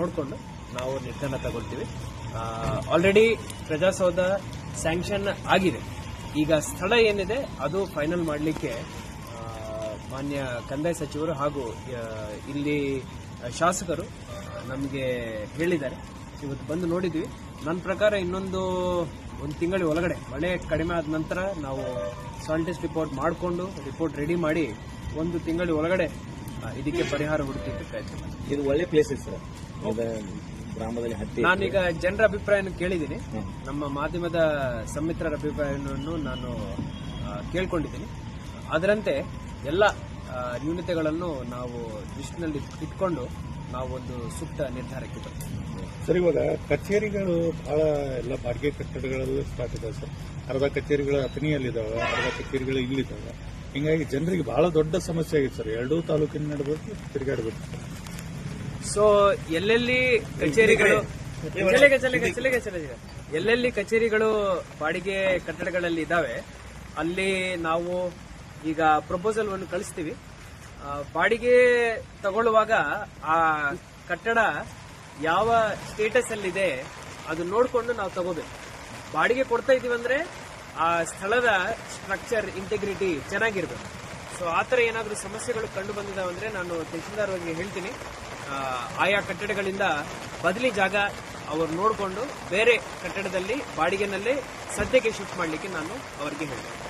ನೋಡಿಕೊಂಡು ನಾವು ನಿರ್ಧಾರ ತಗೊಳ್ತೀವಿ. ಆಲ್ರೆಡಿ ಪ್ರಜಾಸೌಧ ಸ್ಯಾಂಕ್ಷನ್ ಆಗಿದೆ. ಈಗ ಸ್ಥಳ ಏನಿದೆ, ಅದು ಫೈನಲ್ ಮಾಡಲಿಕ್ಕೆ ಮಾನ್ಯ ಕಂದಾಯ ಸಚಿವರು ಹಾಗೂ ಇಲ್ಲಿ ಶಾಸಕರು ನಮಗೆ ಹೇಳಿದ್ದಾರೆ. ಇವತ್ತು ಬಂದು ನೋಡಿದ್ವಿ. ನನ್ನ ಪ್ರಕಾರ ಇನ್ನೊಂದು ಒಂದು ತಿಂಗಳ ಒಳಗಡೆ, ಮಳೆ ಕಡಿಮೆ ಆದ ನಂತರ ನಾವು ಸಾಯಿಲ್ ರಿಪೋರ್ಟ್ ಮಾಡಿಕೊಂಡು ರಿಪೋರ್ಟ್ ರೆಡಿ ಮಾಡಿ, ಒಂದು ತಿಂಗಳ ಒಳಗಡೆ ಇದಕ್ಕೆ ಪರಿಹಾರ ಹುಡುಕಲಿಕ್ಕೆ ಪ್ರಯತ್ನ ಇದು ಒಳ್ಳೆ ಪ್ಲೇಸ್ ಸರ್. ಗ್ರಾಮದಲ್ಲಿ ಹತ್ತಿ ನಾನೀಗ ಜನರ ಅಭಿಪ್ರಾಯವನ್ನು ಕೇಳಿದ್ದೀನಿ. ನಮ್ಮ ಮಾಧ್ಯಮದ ಸಮಿತ್ರರ ಅಭಿಪ್ರಾಯವನ್ನು ನಾನು ಕೇಳ್ಕೊಂಡಿದ್ದೀನಿ. ಅದರಂತೆ ಎಲ್ಲ ನ್ಯೂನತೆಗಳನ್ನು ನಾವು ದೃಷ್ಟಿನಲ್ಲಿ ಇಟ್ಕೊಂಡು ನಾವು ಒಂದು ಸೂಕ್ತ ನಿರ್ಧಾರಕ್ಕೆ ಬರ್ತೀವಿ. ಸರ್ ಇವಾಗ ಕಚೇರಿಗಳು ಬಹಳ ಎಲ್ಲ ಬಾಡಿಗೆ ಕಟ್ಟಡಗಳಲ್ಲೂ ಸ್ಟಾರ್ಟ್ ಇದಾವೆ ಸರ್. ಅರ್ಧ ಕಚೇರಿಗಳು ಅಥಣಿಯಲ್ಲಿದ್ದಾವೆ ಅರ್ಧ ಕಚೇರಿಗಳು ಇಲ್ಲಿದ್ದಾವೆ ಹಿಂಗಾಗಿ ಜನರಿಗೆ ಬಹಳ ದೊಡ್ಡ ಸಮಸ್ಯೆ ಆಗಿದೆ ಸರ್. ಎರಡೂ ತಾಲೂಕಿನ ನಡಬೇಕು ತಿರುಗಾಡಬೇಕು. ಸೊ ಎಲ್ಲೆಲ್ಲಿ ಕಚೇರಿಗಳು. ಎಲ್ಲೆಲ್ಲಿ ಕಚೇರಿಗಳು ಬಾಡಿಗೆ ಕಟ್ಟಡಗಳಲ್ಲಿ ಇದಾವೆ ಅಲ್ಲಿ ನಾವು ಈಗ ಪ್ರಪೋಸಲ್ ಒಂದು ಕಳಿಸ್ತೀವಿ. ಬಾಡಿಗೆ ತಗೊಳ್ಳುವಾಗ ಆ ಕಟ್ಟಡ ಯಾವ ಸ್ಟೇಟಸ್ ಅಲ್ಲಿ ಇದೆ ಅದು ನೋಡಿಕೊಂಡು ನಾವು ತಗೋಬೇಕು. ಬಾಡಿಗೆ ಕೊಡ್ತಾ ಇದೀವಿ ಅಂದ್ರೆ ಆ ಸ್ಥಳದ ಸ್ಟ್ರಕ್ಚರ್ ಇಂಟಿಗ್ರಿಟಿ ಚೆನ್ನಾಗಿರ್ಬೇಕು. ಸೊ ಆ ಥರ ಏನಾದರೂ ಸಮಸ್ಯೆಗಳು ಕಂಡು ಬಂದಿದ್ದಾವೆ ಅಂದ್ರೆ ನಾನು ತಹಶೀಲ್ದಾರ್ ಅವರಿಗೆ ಹೇಳ್ತೀನಿ. ಆಯಾ ಕಟ್ಟಡಗಳಿಂದ ಬದಲಿ ಜಾಗ ಅವರು ನೋಡಿಕೊಂಡು ಬೇರೆ ಕಟ್ಟಡದಲ್ಲಿ, ಬಾಡಿಗೆನಲ್ಲೇ ಸದ್ಯಕ್ಕೆ ಶಿಫ್ಟ್ ಮಾಡಲಿಕ್ಕೆ ನಾನು ಅವರಿಗೆ ಹೇಳ್ತೀನಿ.